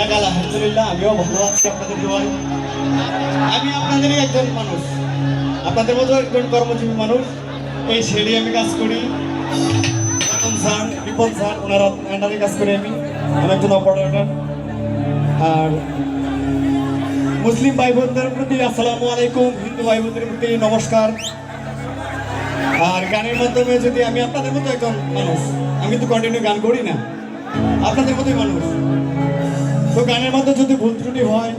যাক আলহামদুলিল্লাহ, আমিও ভালো আছি আপনাদের দোয়ায় আমি আপনাদেরই একজন মানুষ। আপনাদের মতো একজন কর্মজীবী মানুষ। এই শেডে আমি কাজ করি। কাজ করি আমি। আর মুসলিম ভাই বোনদের প্রতি আসসালামু আলাইকুম, হিন্দু ভাই বোনদের প্রতি নমস্কার। আর গানের মাধ্যমে যদি আমি আপনাদের মতো একজন মানুষ, আমি তো কন্টিনিউ গান করি না। আপনাদের মতোই মানুষ। তো গানের মধ্যে যদি ভুল ত্রুটি হয়,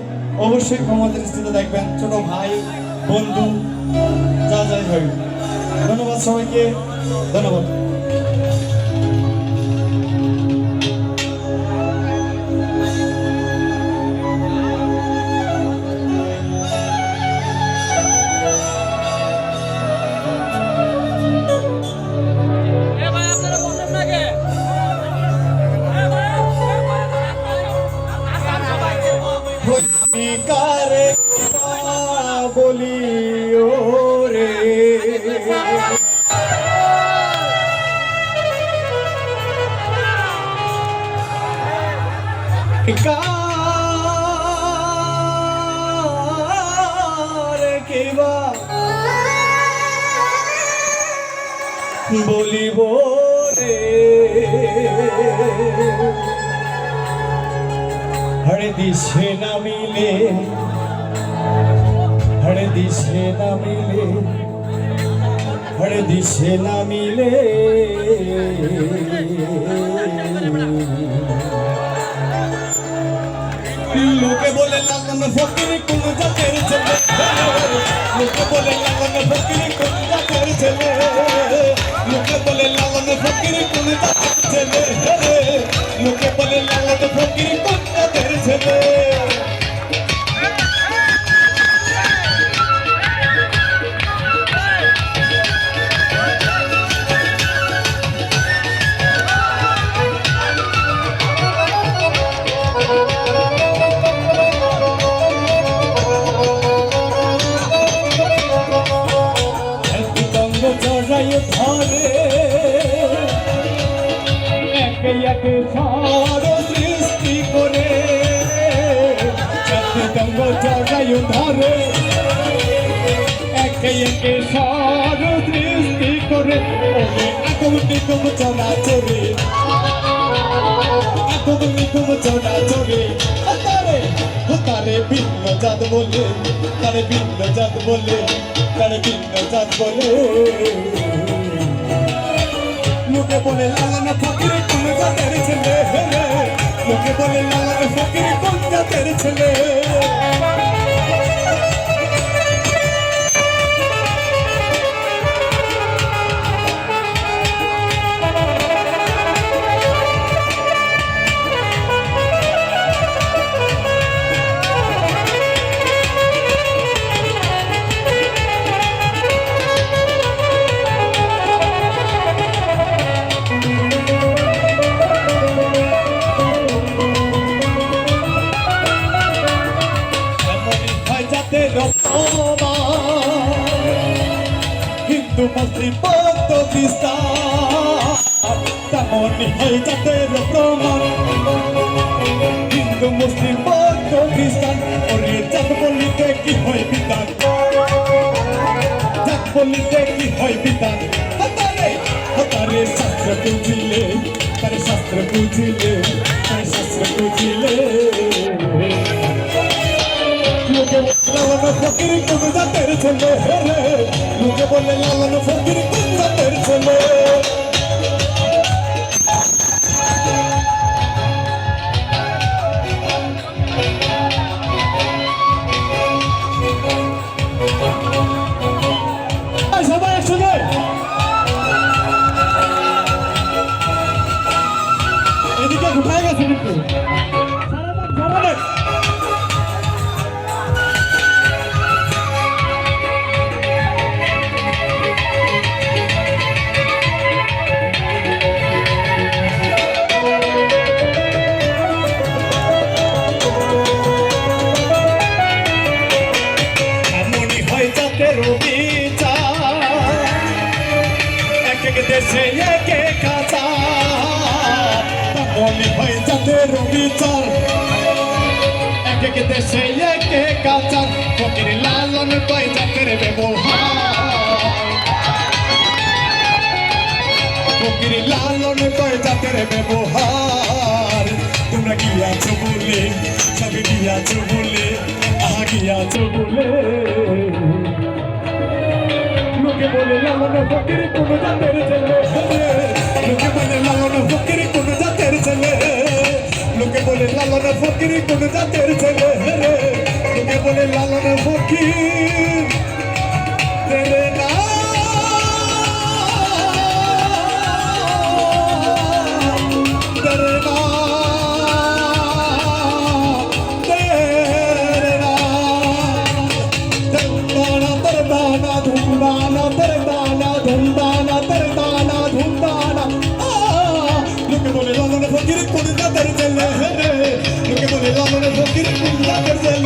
অবশ্যই ক্ষমা দৃষ্টিতে দেখবেন। ছোট ভাই, বন্ধু, যা যাই হয় ধন্যবাদ সবাইকে। ধন্যবাদ। কারে বলি ও রে কেবা বলিব রে। হরে দিশে না মিলে। হরে দিশে না মিলে। হরে দিশে না মিলে। লোকে বলে লালন ফকির কোন জাতের ছেলে? লোকে বলে লালন ফকির কোন জাতের ছেলে? লোকে বলে লালন সৃষ্টি করে। একদঙ্গ চড়াই ধরে। একে একে সর করে। ওরে আগম নিগম চড়া চড়ে। আগম নিগম চড়া চড়ে। তারে ভিন্ন জাত বলে। তারে ভিন্ন জাত বলে। তারে ভিন্ন বলে। জাতের মুসলিম বৌদ্ধ খ্রিস্টান তেমনই হয় যাতে প্রমাণ। হিন্দু, মুসলিম, বৌদ্ধ, খ্রিস্টান, ওরে জাত বলিতে কি হয় বিধান জাত বলিতে কি হয় বিধান হতারে হতারে শাস্ত্র বুঝিলে, তারে শাস্ত্র বুঝিলে, তারে শাস্ত্র বুঝিলে। লালন ফকির কোন জাতের ছেলে রে লোকে বলে লালন ফকির কোন জাতের ছেলে এদিকে ঢুকায় গেছে রবি এক এক দেশে এক এক আচার তেমনই হয় যাতে রবি চার এক দেশে একে কাচার ফকির লালন কয় জাতের ব্যবহার। ফকির লালন কয় জাতের ব্যবহার। তোমরা গিয়াছো বলে? সব গিয়াছো বলে? আহা গিয়াছো লোকে বলে লালন ফকির কোন জাতের ছেলে। লোকে বলে, লালন ফকির কোন জাতের ছেলে। লোকে বলে, লালন ফকির কোন জাতের ছেলে। লালন ফকির কোন জাতের ছেলে লোকে বলে লালন ফকির কোন জাতের ছেলে